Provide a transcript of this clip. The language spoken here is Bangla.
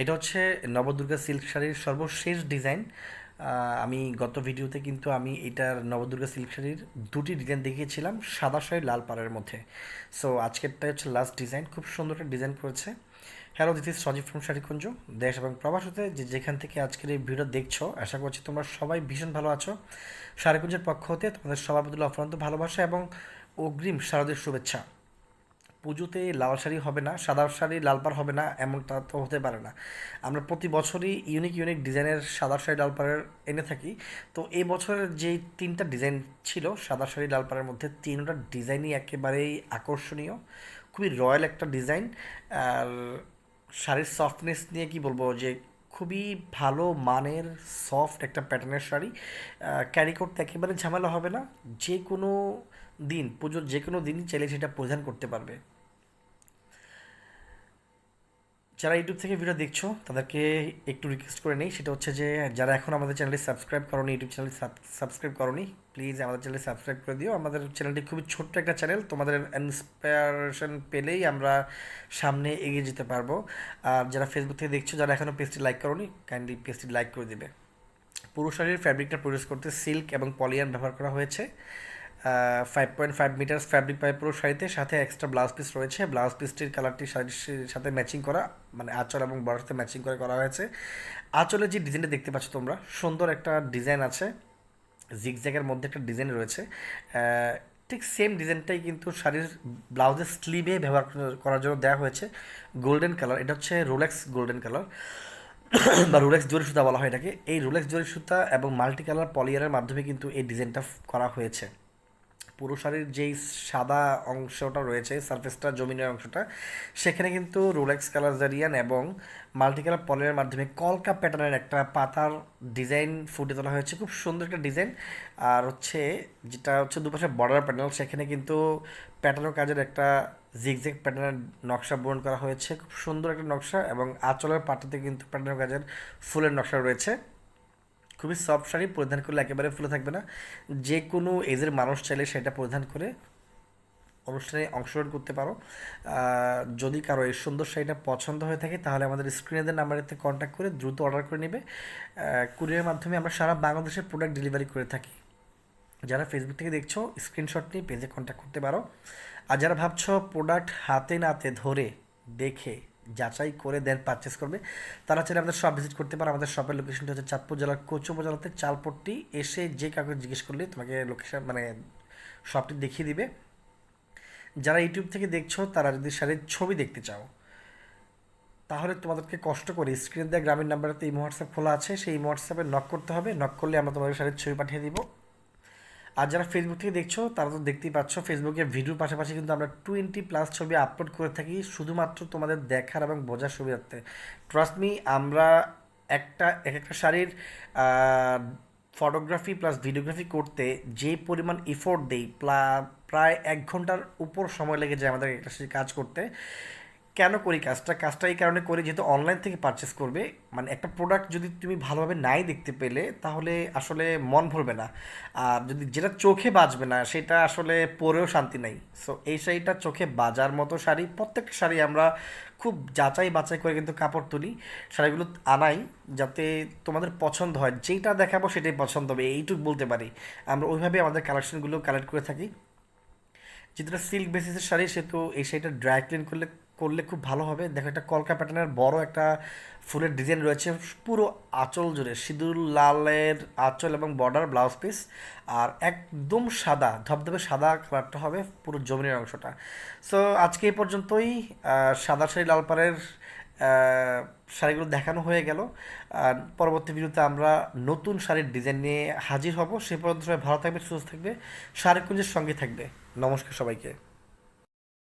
এটা হচ্ছে নবদুর্গা সিল্ক শাড়ির সর্বশেষ ডিজাইন। আমি গত ভিডিওতে কিন্তু আমি এটার নবদুর্গা সিল্ক শাড়ির দুটি ডিজাইন দেখিয়েছিলাম, সাদা শাড়ি, লাল পাড়ের মধ্যে। সো আজকেরটা হচ্ছে লাস্ট ডিজাইন খুব সুন্দর একটা ডিজাইন করেছে। Hello this is Sajib from Sharikunja দেশ এবং প্রবাস হতে যে যেখান থেকে আজকের এই ভিডিও দেখছ, আশা করছি তোমরা সবাই ভীষণ ভালো আছো। শাড়িকুঞ্জের পক্ষ হতে তোমাদের সবার প্রতি অফুরন্ত ভালোবাসা এবং অগ্রিম শারদের শুভেচ্ছা। পুজোতে লাল শাড়ি হবে না, সাদা শাড়ি লাল পাড় হবে না, এমনটা তো হতে পারে না। আমরা প্রতি বছরই ইউনিক ইউনিক ডিজাইনের সাদা শাড়ি লাল পাড়ের এনে থাকি। তো এই বছরের যে তিনটা ডিজাইন ছিল, সাদা শাড়ি লাল পাড়ের মধ্যে তিনটা ডিজাইনই একেবারেই আকর্ষণীয়। খুবই রয়্যাল একটা ডিজাইন আর শাড়ির সফটনেস নিয়ে কি বলব যে, খুবই ভালো মানের সফট একটা প্যাটার্নের শাড়ি। ক্যারি করতে একেবারে ঝামেলা হবে না। যে কোনো দিন, পুজোর যে কোনো দিনই চাইলে সেটা পরিধান করতে পারবে। যারা ইউটিউব থেকে ভিডিও দেখছ, তাদেরকে একটু রিকোয়েস্ট করে নিই। সেটা হচ্ছে যে, যারা এখন আমাদের চ্যানেলটি সাবস্ক্রাইব করনি ইউটিউব চ্যানেল সাবস্ক্রাইব করনি প্লিজ আমাদের চ্যানেলে সাবস্ক্রাইব করে দিও। আমাদের চ্যানেলটি খুবই ছোট্ট একটা চ্যানেল তোমাদের ইন্সপায়ারেশন পেলেই আমরা সামনে এগিয়ে যেতে পারব। আর যারা ফেসবুক থেকে দেখছ, যারা এখনও পেজটি লাইক করনি কাইন্ডলি পেজটি লাইক করে দিবে। পুরো শাড়ির ফ্যাব্রিকটা প্রডিউস করতে সিল্ক এবং পলিয়ান ব্যবহার করা হয়েছে। Five point five meter fabric পাই শাড়িতে, সাথে এক্সট্রা ব্লাউজ পিস রয়েছে। ব্লাউজ পিসটির কালারটি শাড়ির সাথে ম্যাচিং করা মানে আঁচল এবং বড়ার সাথে ম্যাচিং করে করা হয়েছে। আঁচলের যে ডিজাইনটা দেখতে পাচ্ছ তোমরা, সুন্দর একটা ডিজাইন আছে। জিগজ্যাগের মধ্যে একটা ডিজাইন রয়েছে। ঠিক সেম ডিজাইনটাই কিন্তু শাড়ির ব্লাউজের স্লিভে ব্যবহার করার জন্য দেওয়া হয়েছে। গোল্ডেন কালার এটা হচ্ছে রোলেক্স গোল্ডেন কালার বা রোলেক্স জরি সুতা বলা হয় এটাকে। এই রোলেক্স জরি সুতা এবং মাল্টি কালার পলিয়ারের মাধ্যমে কিন্তু এই ডিজাইনটা করা হয়েছে। পুরো শাড়ির যেই সাদা অংশটা রয়েছে সারফেসটা জমিনের অংশটা, সেখানে কিন্তু রোলেক্স কালারজারিয়ান এবং মাল্টি কালার পলের মাধ্যমে কলকা প্যাটার্নের একটা পাতার ডিজাইন ফুটে তোলা হয়েছে। খুব সুন্দর একটা ডিজাইন আর হচ্ছে যেটা হচ্ছে দুপাশে বর্ডার প্যানেল সেখানে কিন্তু প্যাটার্ন কাজের একটা জিগজ্যাগ প্যাটার্নের নকশা বরণ করা হয়েছে। খুব সুন্দর একটা নকশা এবং আঁচলের পাটাতে কিন্তু প্যাটার্ন কাজের ফুলের নকশা রয়েছে। খুবই সফট শাড়ি, পরিধান করলে একেবারে ফুলে থাকবে না। যে কোনো এজের মানুষ চাইলে সেটা পরিধান করে অনুষ্ঠানে অংশগ্রহণ করতে পারো। যদি কারও এই সুন্দর শাড়িটা পছন্দ হয়ে থাকে, তাহলে আমাদের স্ক্রিনেদের নাম্বারেতে কন্ট্যাক্ট করে দ্রুত অর্ডার করে নেবে। কুরিয়ারের মাধ্যমে আমরা সারা বাংলাদেশের প্রোডাক্ট ডেলিভারি করে থাকি। যারা ফেসবুক থেকে দেখছ স্ক্রিনশট নিয়ে পেজে কন্ট্যাক্ট করতে পারো। আর যারা ভাবছ প্রোডাক্ট হাতে নাতে ধরে দেখে যাচাই করে দেন পারচেস করবে। তারা চাইলে আমাদের শপ ভিজিট করতে পারে। আমাদের শপের লোকেশনটা হচ্ছে চাঁদপুর জেলার কোচো উপজেলাতে চালপট্টি। এসে যে কাউকে জিজ্ঞেস করলে তোমাকে লোকেশন মানে শপটি দেখিয়ে দিবে। যারা ইউটিউব থেকে দেখছ, তারা যদি শাড়ির ছবি দেখতে চাও, তাহলে তোমাদেরকে কষ্ট করে স্ক্রিন দেওয়া গ্রামীণ তো এই হোয়াটসঅ্যাপ খোলা আছে। সেই হোয়াটসঅ্যাপে নক করতে হবে। নক করলে আমরা তোমাদের শাড়ির ছবি পাঠিয়ে দিব। আর যারা ফেসবুক থেকে দেখছ, তারা তো দেখতেই পাচ্ছ ফেসবুকে ভিডিওর পাশাপাশি কিন্তু আমরা টোয়েন্টি প্লাস ছবি আপলোড করে থাকি, শুধুমাত্র তোমাদের দেখার এবং বোঝার সুবিধার্থে। ট্রাস্ট মি আমরা একটা, এক একটা শাড়ির ফটোগ্রাফি প্লাস ভিডিওগ্রাফি করতে যে পরিমাণ ইফোর্ট দেই প্রায় এক ঘণ্টার উপর সময় লেগে যায় আমাদের একটা কাজ করতে। কেন করি কাজটা? কাজটা এই কারণে করি যেহেতু অনলাইন থেকে পারচেস করবে। মানে একটা প্রোডাক্ট যদি তুমি ভালোভাবে নাই দেখতে পেলে, তাহলে আসলে মন ভরবে না। আর যদি যেটা চোখে বাজবে না, সেটা আসলে পরেও শান্তি নেই। সো এই শাড়িটা চোখে বাজার মতো শাড়ি। প্রত্যেকটা শাড়ি আমরা খুব যাচাই বাছাই করে কিন্তু কাপড় তুলি। শাড়িগুলো আনাই যাতে তোমাদের পছন্দ হয়। যেটা দেখাবো সেটাই পছন্দ হবে, এইটুকু বলতে পারি। আমরা ওইভাবে আমাদের কালেকশনগুলো কালেক্ট করে থাকি। যেটা সিল্ক বেসিসের শাড়ি, সেহেতু এই শাড়িটা ড্রাই ক্লিন করলে করলে খুব ভালো হবে। দেখো একটা কলকা প্যাটার্নের বড় একটা ফুলের ডিজাইন রয়েছে, পুরো আঁচল জুড়ে, সিঁদুর, লালের আঁচল এবং বর্ডার ব্লাউজ পিস। আর একদম সাদা, ধবধবে সাদা কালারটা হবে পুরো জমিনের অংশটা। সো আজকে এই পর্যন্তই। সাদা শাড়ি, লাল পাড়ের শাড়িগুলো দেখানো হয়ে গেল। পরবর্তী ভিডিওতে আমরা নতুন শাড়ির ডিজাইন নিয়ে হাজির হব। সে পর্যন্ত সবাই ভালো থাকবে, সুস্থ থাকবে শাড়িকুঞ্জের সঙ্গে থাকবে। নমস্কার সবাইকে।